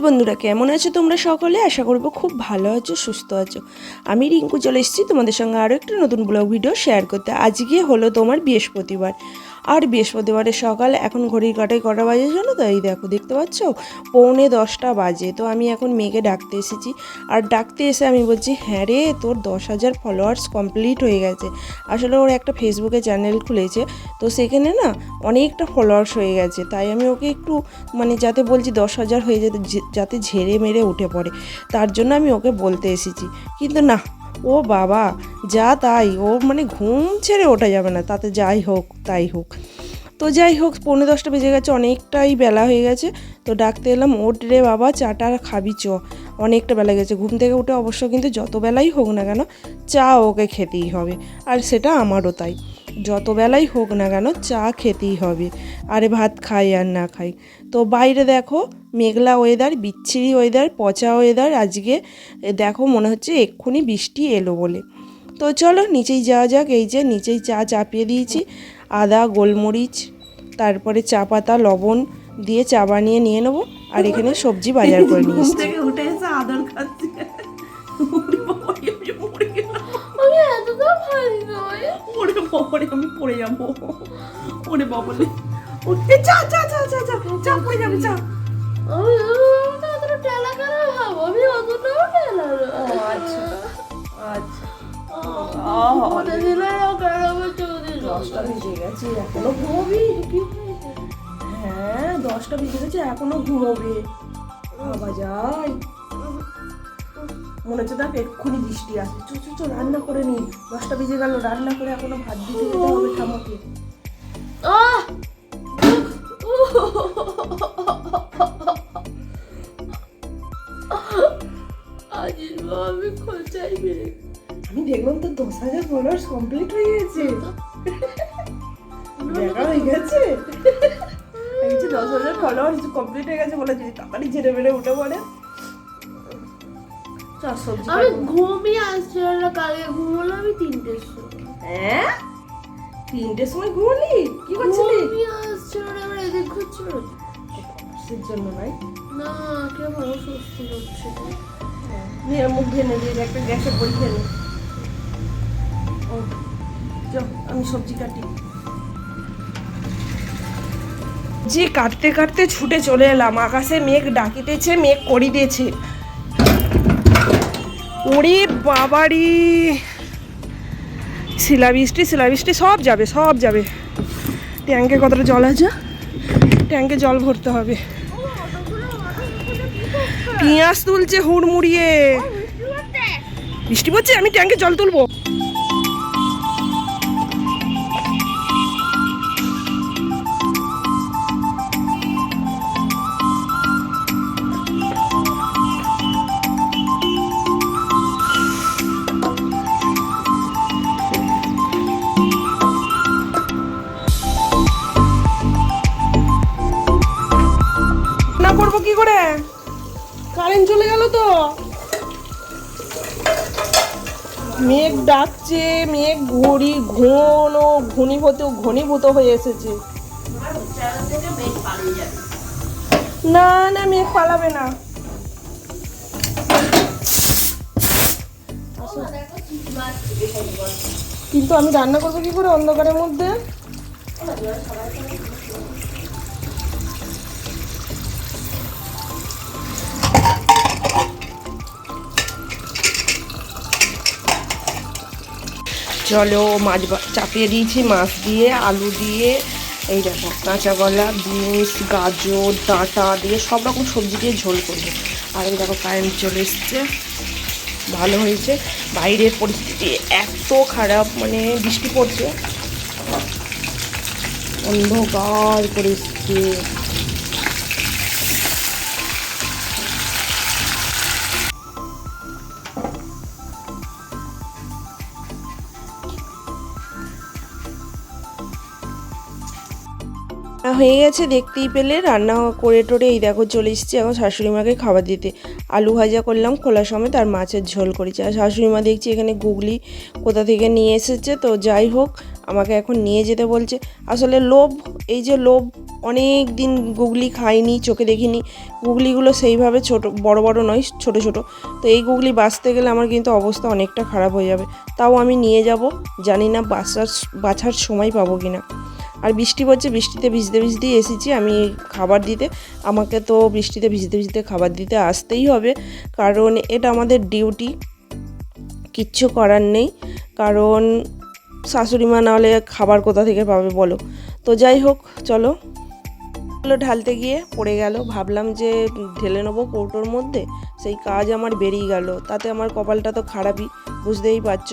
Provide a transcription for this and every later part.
বন্ধুরা, কেমন আছো তোমরা সকলে? আশা করব খুব ভালো আছো, সুস্থ আছো। আমি রিঙ্কু চলে এসেছি তোমাদের সঙ্গে আরও একটা নতুন ব্লগ ভিডিও শেয়ার করতে। আজকে হলো তোমার বৃহস্পতিবার। আর বৃহস্পতিবারের সকাল এখন ঘড়ির কাটায় কটা বাজে জানো তো? এই দেখো, দেখতে পাচ্ছ? পৌনে দশটা বাজে। তো আমি এখন মেয়েকে ডাকতে এসেছি। আর ডাকতে এসে আমি বলছি হ্যাঁ রে, তোর দশ হাজার ফলোয়ার্স কমপ্লিট হয়ে গেছে। আসলে ওর একটা ফেসবুকে চ্যানেল খুলেছে। তো সেখানে না অনেকটা ফলোয়ার্স হয়ে গেছে। তাই আমি ওকে একটু মানে যাতে বলছি দশ হাজার হয়ে যেতে যাতে ঝেড়ে মেরে উঠে পড়ে। তার জন্য আমি ওকে বলতে এসেছি। কিন্তু না ও বাবা, যা তাই। ও মানে ঘুম ছেড়ে ওঠা যাবে না। তাতে যাই হোক, তাই হোক। তো যাই হোক, পৌনে দশটা বেজে গেছে, অনেকটাই বেলা হয়ে গেছে। তো ডাকতে এলাম ওট রে বাবা, চাটা খাবি চ। অনেকটা বেলা গেছে। ঘুম থেকে উঠে অবশ্য কিন্তু যত বেলাই হোক না কেন, চা ওকে খেতেই হবে। আর সেটা আমারও তাই। যত বেলাই হোক না কেন, চা খেতেই হবে। আরে ভাত খাই আর না খাই। তো বাইরে দেখো মেঘলা ওয়েদার বিচ্ছিরি ওয়েদার পচা ওয়েদার আজকে দেখো মনে হচ্ছে এক্ষুনি বৃষ্টি এলো বলে। তো চলো নিচেই যাওয়া যাক এই যে নিচেই চা চাপিয়ে দিয়েছি আদা গোলমরিচ তারপরে চা পাতা লবণ দিয়ে চা বানিয়ে নিয়ে নেব আর এখানে সবজি বাজার করে নিয়ে ঘুম এসেছি উঠে এসে আদর খাচ্ছে। আমি পড়ে যাব। ওরে বাবারে উঠে চা চা চা চা চা চা পড়ে যাবে চা দশটা বেজে গেছে এখনও ঘুমোবি? হ্যাঁ দশটা বেজে গেছে এখনও ঘুমোবে। বাবা যাই। মনে হচ্ছে দেখ এক্ষুনি বৃষ্টি আসবে চো চো চো রান্না করে নি। দশটা বেজে গেল রান্না করে এখনও ভাত দিতে যেতে হবে ঠামাকে আহ আজিজ আমি খোঁচাই মেরে আমি দেখলাম তো দশ হাজার ফলোয়ার্স কমপ্লিট হয়ে গেছে। দেখা হয়ে গেছে। আমি বলছি, দশ হাজার ফলোয়ার্স কমপ্লিট হয়ে গেছে বলে যদি তাড়াতাড়ি ঝেড়ে বেড়ে উঠে পড়ে। আমি। ঘুমিয়ে আসছিল না কালকে ঘুমলো আমি তিনটের সময়। হ্যাঁ? তিনটের সময় ঘুমলি? কি করছিলি? না আমার এদিক ঘুরছিল জন্য নাই না করছে নিয়ে মুখ ভেঙে দিয়ে একটা গ্যাসে পরীক্ষা নি। ও আমি সবজি কাটি। যে কাটতে কাটতে ছুটে চলে এলাম আকাশে মেঘ ডাকিতেছে মেঘ করিতেছে। ওরে বাবারি! শিলাবৃষ্টি শিলাবৃষ্টি সব যাবে সব যাবে। ট্যাঙ্কে কতটা জল আছে? ট্যাঙ্কে জল ভরতে হবে। পেঁয়াজ তুলছে হুড়মুড়িয়ে। বৃষ্টি পড়ছে? আমি ট্যাঙ্কে জল তুলবো? মেঘ ডাকছে, মেঘ ঘড়ি, ঘন ঘনীভূত ঘনীভূত হয়ে এসেছে। না না, মেঘ পালাবে না। কিন্তু আমি রান্না করব কি করে অন্ধকারের মধ্যে? চলো মাছ চাপিয়ে দিয়েছি, মাছ দিয়ে, আলু দিয়ে, এই দেখো, কাঁচা কলা বিনস, গাজর, ডাঁটা দিয়ে সব রকম সবজি দিয়ে ঝোল করব। আর এই দেখো কারেন্ট চলে এসছে, ভালো হয়েছে। বাইরের পরিস্থিতি এত খারাপ মানে বৃষ্টি পড়ছে। অন্ধকার করে হয়ে গেছে, দেখতেই পেলে। রান্না করে টোরে এই দেখো চলে এসেছি এখন শাশুড়ি মাকে খাবার দিতে। আলু ভাজা করলাম, খোলা সমেত তার মাছের ঝোল করেছি। আর শাশুড়ি মা দেখছি এখানে গুগলি কোথা থেকে নিয়ে এসেছে, তো যাই হোক, আমাকে এখন নিয়ে যেতে বলছে। আসলে লোভ, এই যে লোভ, অনেক দিন গুগলি খাইনি, চোখে দেখিনি। গুগলিগুলো সেইভাবে ছোট, বড় বড় নয়, ছোট ছোট। তো এই গুগলি বাঁচতে গেলে আমার কিন্তু অবস্থা অনেকটা খারাপ হয়ে যাবে। তাও আমি নিয়ে যাব। জানি না বাঁচার বাছার সময় পাবো কি না আর বৃষ্টি পড়ছে, বৃষ্টিতে ভিজতে ভিজতেই এসেছি আমি খাবার দিতে। আমাকে তো বৃষ্টিতে ভিজতে ভিজতে খাবার দিতে আসতেই হবে, কারণ এটা আমাদের ডিউটি। কিচ্ছু করার নেই, কারণ শাশুড়ি মা নাহলে খাবার কোথা থেকে পাবে বলো? তো যাই হোক, চলো। হলো ঢালতে গিয়ে পড়ে গেল, ভাবলাম যে ঢেলে নেব কৌটোর মধ্যে, সেই কাজ আমার বেরিয়ে গেল, তাতে আমার কপালটা তো খারাপই, বুঝতেই পারছ।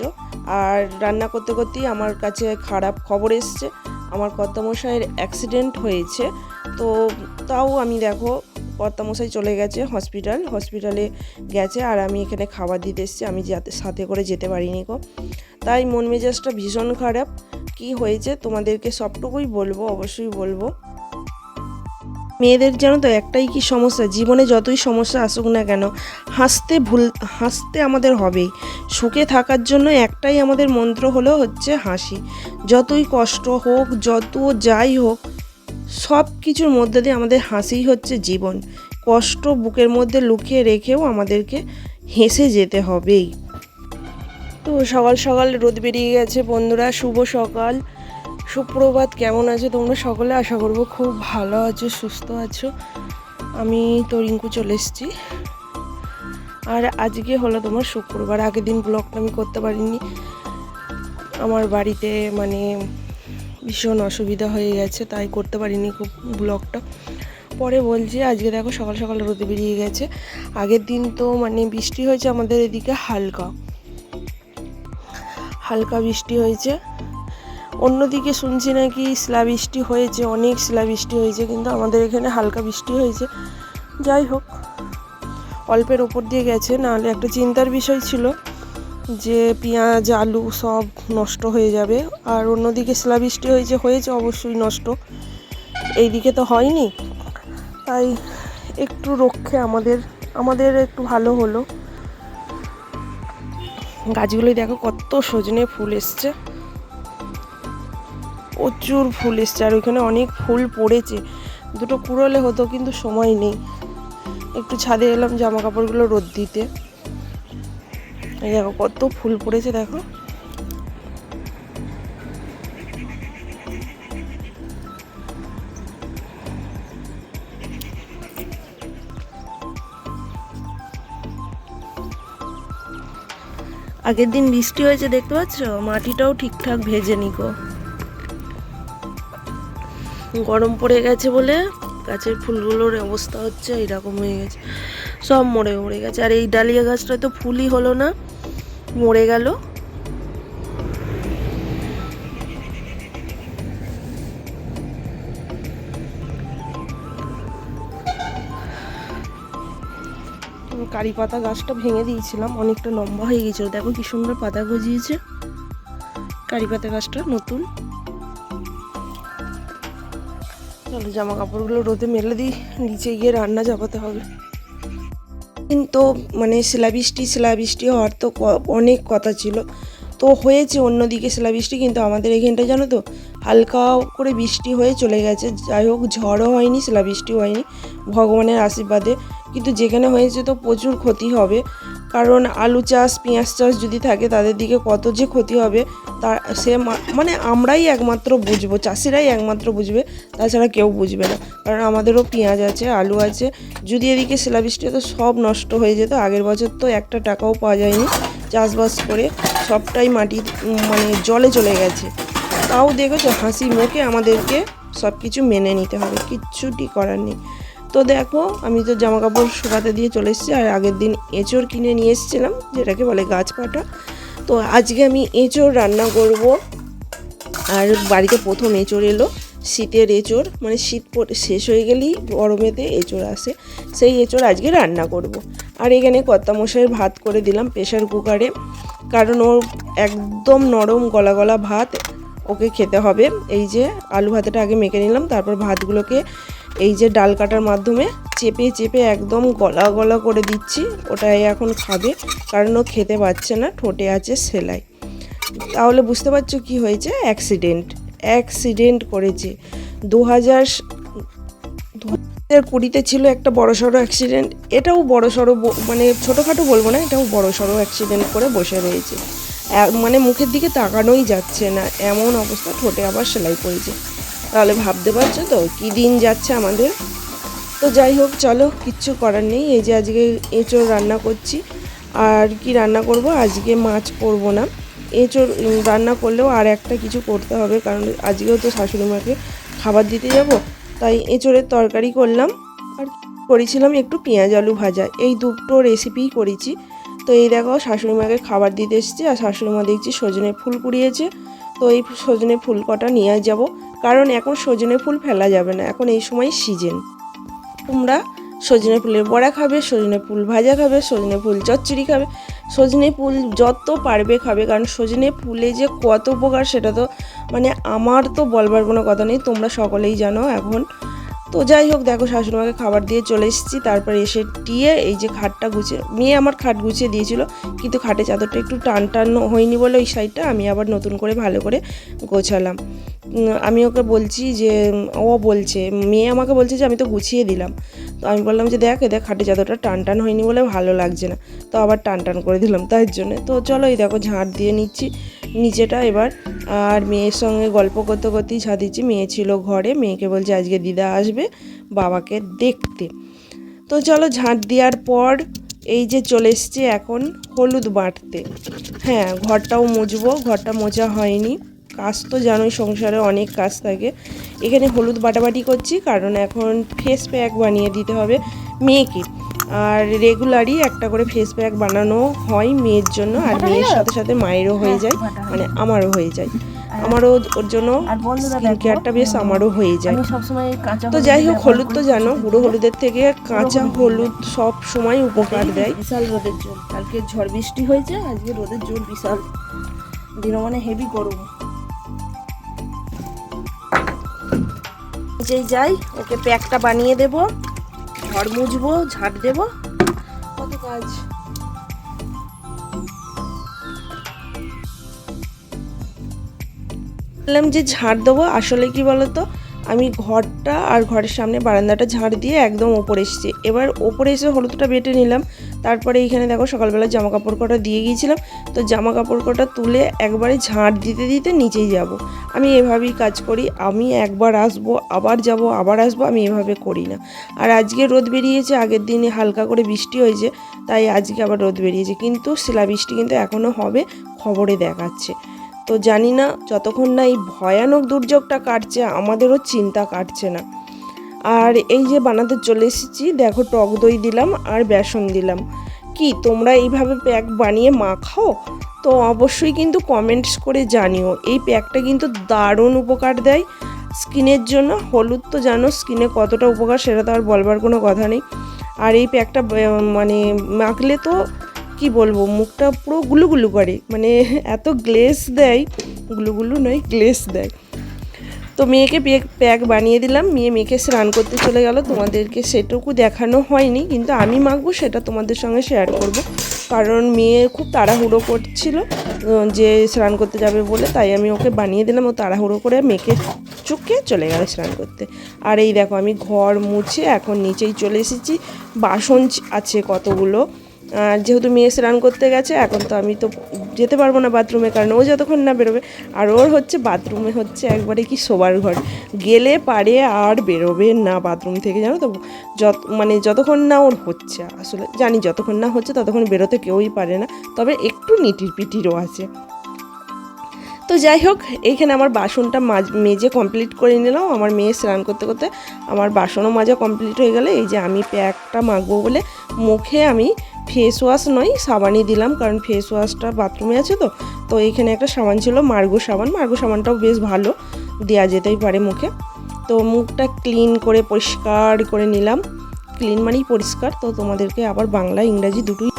আর রান্না করতে করতেই আমার কাছে খারাপ খবর এসছে আমার কর্তামশাইয়ের অ্যাক্সিডেন্ট হয়েছে। তো তাও আমি দেখো, কর্তামশাই চলে গেছে হসপিটাল হসপিটালে গেছে আর আমি এখানে খাবার দিতে এসেছি। আমি যাতে সাথে করে যেতে পারিনি গো। তাই মন মেজাজটা ভীষণ খারাপ। কি হয়েছে তোমাদেরকে সবটুকুই বলব, অবশ্যই বলব। মেয়েদের জানো তো একটাই কি সমস্যা? জীবনে যতই সমস্যা আসুক না কেন, হাসতে ভুল, হাসতে আমাদের হবেই। সুখে থাকার জন্য একটাই আমাদের মন্ত্র হলো হচ্ছে হাসি। যতই কষ্ট হোক, যত যাই হোক, সব কিছুর মধ্যে দিয়ে আমাদের হাসিই হচ্ছে জীবন। কষ্ট বুকের মধ্যে লুকিয়ে রেখেও আমাদেরকে হেসে যেতে হবেই। তো সকাল সকাল রোদ বেরিয়ে গেছে বন্ধুরা, শুভ সকাল। সুপ্রভাত, কেমন আছো? তোমরা সকলে আশা করব খুব ভালো আছো, সুস্থ আছো। আমি তো রিঙ্কু চলে এসেছি। আর আজকে হলো তোমার শুক্রবার, আগের দিন ব্লগটা আমি করতে পারিনি। আমার বাড়িতে মানে ভীষণ অসুবিধা হয়ে গেছে, তাই করতে পারিনি খুব ব্লগটা পরে বলছি, আজকে দেখো সকাল সকাল রোদে বেরিয়ে গেছে। আগের দিন তো মানে বৃষ্টি হয়েছে আমাদের এদিকে হালকা। হালকা বৃষ্টি হয়েছে। অন্যদিকে শুনছি নাকি শিলাবৃষ্টি হয়েছে, অনেক শিলাবৃষ্টি হয়েছে, কিন্তু আমাদের এখানে হালকা বৃষ্টি হয়েছে। যাই হোক, অল্পের ওপর দিয়ে গেছে, নাহলে একটা চিন্তার বিষয় ছিল যে পেঁয়াজ, আলু সব নষ্ট হয়ে যাবে, আর অন্যদিকে শিলাবৃষ্টি হয়েছে হয়েছে অবশ্যই নষ্ট। এইদিকে তো হয়নি, তাই একটু রক্ষে আমাদের আমাদের একটু ভালো হলো। গাছগুলোই দেখো কত সজনে ফুল এসছে। প্রচুর ফুল এসছে, আর ওইখানে অনেক ফুল পড়েছে। দুটো কুড়োলে হতো, কিন্তু সময় নেই। একটু ছাদে এলাম জামা কাপড়গুলো রোদ দিতে। এই দেখো, কত ফুল পড়েছে, দেখো। আগের দিন বৃষ্টি হয়েছে, দেখতে পাচ্ছ? মাটিটাও ঠিকঠাক ভেজে নিকো গরম পড়ে গেছে বলে গাছের ফুলগুলোর অবস্থা হচ্ছে এরকম হয়ে গেছে। সব মরে মরে গেছে। আর এই ডালিয়া গাছটা তো ফুলই হলো না, মরে গেল। কারি পাতা গাছটা ভেঙে দিয়েছিলাম, অনেকটা লম্বা হয়ে গেছিল। দেখো কি সুন্দর পাতা গজিয়েছে। কারি পাতা গাছটা নতুন। চলো জামা কাপড়গুলো রোদে মেলে দিই, নিচে গিয়ে রান্না চাপাতে হবে। কিন্তু মানে শিলাবৃষ্টি শিলাবৃষ্টি হওয়ার তো অনেক কথা ছিল। তো হয়েছে অন্যদিকে শিলাবৃষ্টি, কিন্তু আমাদের এখানটা জানো তো হালকা করে বৃষ্টি হয়ে চলে গেছে। যাই হোক, ঝড়ও হয়নি, শিলাবৃষ্টিও হয়নি, ভগবানের আশীর্বাদে। কিন্তু যেখানে হয়েছে তো প্রচুর ক্ষতি হবে। কারণ আলু চাষ, পেঁয়াজ চাষ যদি থাকে, তাদের দিকে কত যে ক্ষতি হবে, তার সে মানে আমরাই একমাত্র বুঝব, চাষিরাই একমাত্র বুঝবে, তাছাড়া কেউ বুঝবে না। কারণ আমাদেরও পেঁয়াজ আছে, আলু আছে, যদি এদিকে শিলাবৃষ্টি হতো, সব নষ্ট হয়ে যেত। আগের বছর তো একটা টাকাও পাওয়া যায়নি, চাষবাস করে সবটাই মাটি মানে জলে চলে গেছে। তাও দেখেছ, হাসি মুখে আমাদেরকে সব কিছু মেনে নিতে হবে, কিচ্ছুটি করার নেই। তো দেখো, আমি তো জামা কাপড় শুকাতে দিয়ে চলে এসেছি, আর আগের দিন এঁচড় কিনে নিয়ে এসেছিলাম, যেটাকে বলে গাছ পাটা তো আজকে আমি এঁচড় রান্না করব, আর বাড়িতে প্রথম এঁচড় এলো, শীতের এঁচড় মানে শীত শেষ হয়ে গেলেই গরমেতে এঁচড় আসে, সেই এঁচড় আজকে রান্না করব। আর এখানে কর্তামশাইয়ের ভাত করে দিলাম প্রেশার কুকারে, কারণ ওর একদম নরম গলা গলা ভাত ওকে খেতে হবে এই যে আলু ভাতেটা আগে মেখে নিলাম, তারপর ভাতগুলোকে এই যে ডাল কাটার মাধ্যমে চেপে চেপে একদম গলা গলা করে দিচ্ছি, ওটাই এখন খাবে, কারণ ও খেতে পারছে না, ঠোঁটে আছে সেলাই। তাহলে বুঝতে পারছ কি হয়েছে? অ্যাক্সিডেন্ট অ্যাক্সিডেন্ট করেছে। দু হাজার কুড়িতে ছিল একটা বড় সড়ো অ্যাক্সিডেন্ট এটাও বড় সড়ো মানে ছোটোখাটো বলব না, এটাও বড় সড়ো অ্যাক্সিডেন্ট করে বসে রয়েছে। মানে মুখের দিকে তাকানোই যাচ্ছে না, এমন অবস্থা, ঠোঁটে আবার সেলাই পড়েছে। তাহলে ভাবতে পারছ তো? কী দিন যাচ্ছে আমাদের? তো যাই হোক, চলো, কিচ্ছু করার নেই। এই যে আজকে এঁচোড় রান্না করছি। আর কি রান্না করব? আজকে মাছ করব না। এঁচোড় রান্না করলেও আর একটা কিছু করতে হবে, কারণ আজকেও তো শাশুড়ি মাকে খাবার দিতে যাব। তাই এঁচোড়ের তরকারি করলাম। আর করেছিলাম একটু পেঁয়াজ আলু ভাজা। এই দুটো রেসিপিই করেছি। তো এই দেখো, শাশুড়ি মাকে খাবার দিতে এসেছি। আর শাশুড়ি মা দেখছি সজনে ফুল কুড়িয়েছে। তো এই সজনে ফুল কটা নিয়ে যাব। কারণ এখন সজনে ফুল ফেলা যাবে না। এখন এই সময় সিজন তোমরা সজনে ফুলের বড়া খাবে, সজনে ফুল ভাজা খাবে, সজনে ফুল চচ্চড়ি খাবে, সজনে ফুল যত পারবে খাবে। কারণ সজনে ফুলে যে কত উপকার সেটা তো মানে আমার তো বলবার কোনো কথা নেই, তোমরা সকলেই জানো এখন। তো যাই হোক, দেখো শাশুড়িমাকে খাবার দিয়ে চলে এসেছি। তারপরে এসে টিয়ে এই যে খাটটা গুছিয়ে মেয়ে আমার খাট গুছিয়ে দিয়েছিল, কিন্তু খাটে চাদরটা একটু টান টান হয়নি বলে ওই সাইডটা আমি আবার নতুন করে ভালো করে গোছালাম। আমি ওকে বলছি যে, ও বলছে, মেয়ে আমাকে বলছে যে আমি তো গুছিয়ে দিলাম। তো আমি বললাম যে দেখ দেখ খাটে চাদরটা টান টান হয়নি বলে ভালো লাগছে না। তো আবার টান টান করে দিলাম তার জন্য। তো চলো এই দেখো ঝাঁট দিয়ে নিচ্ছি। নিচেটা এবার, আর মেয়ের সঙ্গে গল্প করতে করতেই ঝাঁ দিচ্ছি মেয়ে ছিল ঘরে, মেয়েকে বলছে আজকে দিদা আসবে বাবাকে দেখতে। তো চলো ঝাঁট দেওয়ার পর এই যে চলে এসছে এখন হলুদ বাটতে। হ্যাঁ ঘরটাও মুছবো, ঘরটা মোছা হয়নি। কাজ তো জানোই, সংসারে অনেক কাজ থাকে। এখানে হলুদ বাটাবাটি করছি, কারণ এখন ফেস প্যাক বানিয়ে দিতে হবে মেয়েকে। আর রেগুলারই একটা করে ফেস প্যাক বানানো হয় মেয়ের জন্য আর মেয়ের সাথে সাথে মায়েরও হয়ে যায় মানে আমারও হয়ে যায়। আমারও ওর জন্য স্কিন কেয়ারটা বেশ আমারও হয়ে যায়। তো যাই হোক হলুদ তো জানো গুঁড়ো হলুদের থেকে কাঁচা হলুদ। সব সময় উপকার দেয়। বিশাল রোদের জোর কালকে ঝড় বৃষ্টি হয়েছে আজকে রোদের জোর বিশাল। দিন মানে হেভি গরম। যেই যাই ওকে প্যাকটা বানিয়ে দেব। ঘর মুছবো ঝাড় দেব। কত কাজ। বললাম যে ঝাড় দেবো, আসলে কি বলতো? আমি ঘরটা আর ঘরের সামনে বারান্দাটা ঝাড় দিয়ে একদম ওপরে এসেছি। এবার ওপরে এসে হলুদটা বেটে নিলাম। তারপরে এইখানে দেখো সকালবেলা জামা কাপড় কটা দিয়ে গিয়েছিলাম। তো জামা কাপড় কটা তুলে একবারে ঝাঁট দিতে দিতে নিচেই যাব। আমি এভাবেই কাজ করি, আমি একবার আসব, আবার যাব, আবার আসব, আমি এভাবে করি না। আর আজকে রোদ বেরিয়েছে, আগের দিনে হালকা করে বৃষ্টি হয়েছে, তাই আজকে আবার রোদ বেরিয়েছে। কিন্তু শিলাবৃষ্টি কিন্তু এখনও হবে, খবরে দেখাচ্ছে। তো জানি না, যতক্ষণ না এই ভয়ানক দুর্যোগটা কাটছে, আমাদেরও চিন্তা কাটছে না। আর এই যে বানাতে চলে এসেছি, দেখো টক দই দিলাম আর বেসন দিলাম। কি তোমরা এইভাবে প্যাক বানিয়ে মাখাও? তো অবশ্যই কিন্তু কমেন্টস করে জানিও। এই প্যাকটা কিন্তু দারুণ উপকার দেয়। স্কিনের জন্য হলুদ তো জানো স্কিনে কতটা উপকার সেটা তো আর বলবার কোনো কথা নেই। আর এই প্যাকটা মানে মাখলে তো কি বলব, মুখটা পুরো গুলুগুলু করে। মানে এত গ্লেস দেয়, গুলুগুলু নয় গ্লেস দেয়। তো মেয়েকে প্যাক বানিয়ে দিলাম। মেয়ে মেয়েকে স্নান করতে চলে গেল। তোমাদেরকে সেটুকু দেখানো হয়নি, কিন্তু আমি মাখবো, সেটা তোমাদের সঙ্গে শেয়ার করব। কারণ মেয়ে খুব তাড়াহুড়ো করছিল যে স্নান করতে যাবে বলে, তাই আমি ওকে বানিয়ে দিলাম। ও তাড়াহুড়ো করে মেয়েকে চুকে চলে গেল স্নান করতে। আর এই দেখো, আমি ঘর মুছে এখন নিচেই চলে এসেছি। বাসন আছে কতগুলো? আর যেহেতু মেয়ে স্নান করতে গেছে, এখন তো আমি তো যেতে পারব না বাথরুমে, কারণ ও যতক্ষণ না বেরোবে। আর ওর হচ্ছে বাথরুমে হচ্ছে একবারে কি শোবার ঘর। গেলে পারে আর বেরোবে না বাথরুম থেকে, জানো তো? যত মানে যতক্ষণ না ওর হচ্ছে, আসলে জানি যতক্ষণ না হচ্ছে ততক্ষণ বেরোতে কেউই পারে না, তবে একটু নিটির পিটিরও আছে। তো যাই হোক, এইখানে আমার বাসনটা মাজ, মেজে কমপ্লিট করে নিলাম। আমার মেয়ে স্নান করতে করতে আমার বাসনও মাজা কমপ্লিট হয়ে গেলে, এই যে আমি প্যাকটা মাখবো বলে মুখে আমি ফেস ওয়াশ নয়, সাবানই দিলাম কারণ ফেস ওয়াশটা বাথরুমে আছে তো। তো এইখানে একটা সাবান ছিল, মার্গো সাবান। মার্গো সাবানটাও বেশ ভালো দেওয়া যেতেই পারে মুখে। তো মুখটা ক্লিন করে, পরিষ্কার করে নিলাম। ক্লিন মানেই পরিষ্কার, তো তোমাদেরকে আবার বাংলা, ইংরাজি দুটোই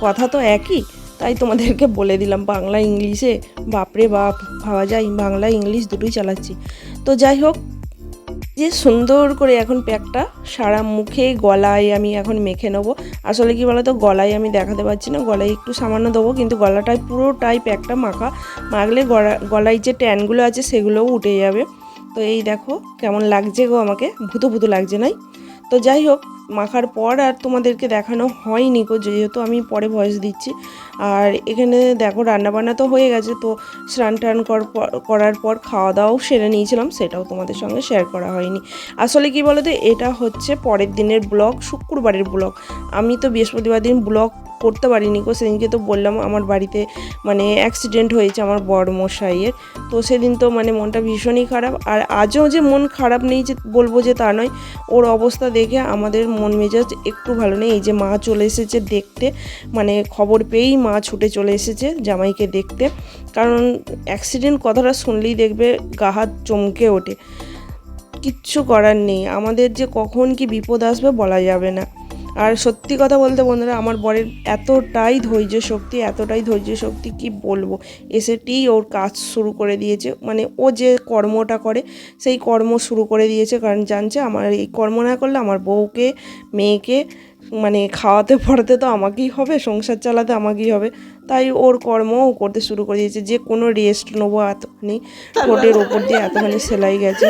কথা তো একই, তাই তোমাদেরকে বলে দিলাম বাংলা, ইংলিশে। বাপরে বাপ, ভাবা যায়, বাংলা, ইংলিশ দুটোই চালাচ্ছি। তো যাই হোক যে সুন্দর করে এখন প্যাকটা সারা মুখে, গলায় আমি এখন মেখে নেব। আসলে কি বলতো, গলায় আমি দেখাতে পারছি না, গলায় একটু সামান্য দেবো, কিন্তু গলাটায় পুরোটাই প্যাকটা মাখা। মাখলে গলা গলায় যে ট্যানগুলো আছে সেগুলোও উঠে যাবে। তো এই দেখো কেমন লাগছে গো আমাকে ভূতো ভূতো লাগছে নাই? তো যাই হোক মাখার পর আর তোমাদেরকে দেখানো হয়নি গো, যেহেতু আমি পরে ভয়েস দিচ্ছি। আর এখানে দেখো রান্নাবান্না তো হয়ে গেছে, তো স্নান টান কর- করার পর খাওয়া দাওয়াও সেরে নিয়েছিলাম, সেটাও তোমাদের সঙ্গে শেয়ার করা হয়নি। আসলে কি বলো তো এটা হচ্ছে পরের দিনের ব্লগ শুক্রবারের ব্লগ আমি তো বৃহস্পতিবার দিন ব্লগ করতে পারিনি গো। সেদিনকে তো বললাম আমার বাড়িতে মানে অ্যাক্সিডেন্ট হয়েছে আমার বড় মশাইয়ের তো সেদিন তো মানে মনটা ভীষণই খারাপ। আর আজও যে মন খারাপ নেই যে বলব যে তা নয়, ওর অবস্থা দেখে আমাদের মন মেজাজ একটু ভালো নেই। এই যে মা চলে এসেছে দেখতে মানে খবর পেয়েই মা ছুটে চলে এসেছে জামাইকে দেখতে। কারণ অ্যাক্সিডেন্ট কথাটা শুনলেই দেখবে, গা হাত চমকে ওঠে। কিচ্ছু করার নেই। আমাদের যে কখন কি বিপদ আসবে বলা যাবে না। আর সত্যি কথা বলতে বন্ধুরা, আমার বরের এতটাই ধৈর্য শক্তি, এতটাই ধৈর্য শক্তি কি বলব? এসেটেই ওর কাজ শুরু করে দিয়েছে। মানে ও যে কর্মটা করে, সেই কর্ম শুরু করে দিয়েছে। কারণ জানছে আমার এই কর্ম না করলে আমার বউকে, মেয়েকে মানে খাওয়াতে পড়াতে তো আমাকেই হবে, সংসার চালাতে আমাকেই হবে। তাই ওর কর্ম ও করতে শুরু করে দিয়েছে। যে কোনো রেস্ট নেব এতখানি। ঠোঁটের ওপর দিয়ে এতখানি সেলাই গেছে।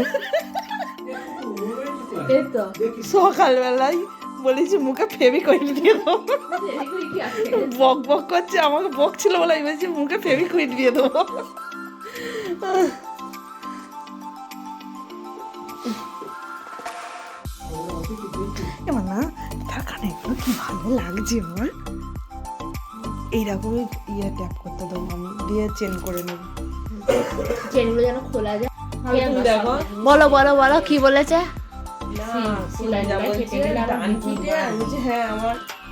সকালবেলায় বলেছি মুখে ফেবিকুইক দিয়ে দেবো। বক বক করছে আমাকে বকছিল বলে আমি বলছি মুখে ফেবিকুইক দিয়ে দেবো। এবার না তার কানে কি ভালো লাগছে আমার। এইরকমই ইয়ে ট্যাপ করতে দেবো আমি দিয়ে চেন করে নেব। চেনগুলো যেন খোলা যায়। দেখো বলো বলো বলো কি বলছে? ডান পিঠে আমি হ্যাঁ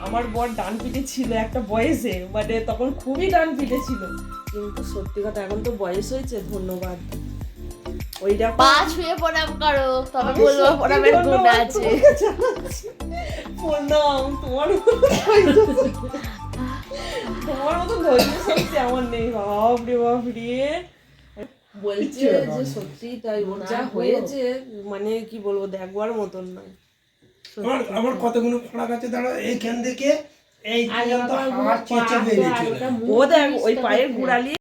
আমার বর ডান পিঠে ছিল একটা বয়সে মানে তখন খুবই ডান পিঠে ছিল। কিন্তু সত্যি কথা এখন তো বয়স হয়েছে ধন্যবাদ। ওইটা পা ছুঁয়ে প্রণাম করো তবে বলব প্রণামের গুণ আছে। প্রণাম তোমার তোমার মতো ধৈর্য শক্তি আমার নেই বাপ রে বাপ রে বলছে যে সত্যি তাই ওর যা হয়েছে মানে কি বলব দেখবার মতন নয়। আমার আমার কতগুলো ফাড়া আছে দাঁড়া এইখান থেকে এই পর্যন্ত চেঁচে ও দেখ ওই পায়ের গুড়ালি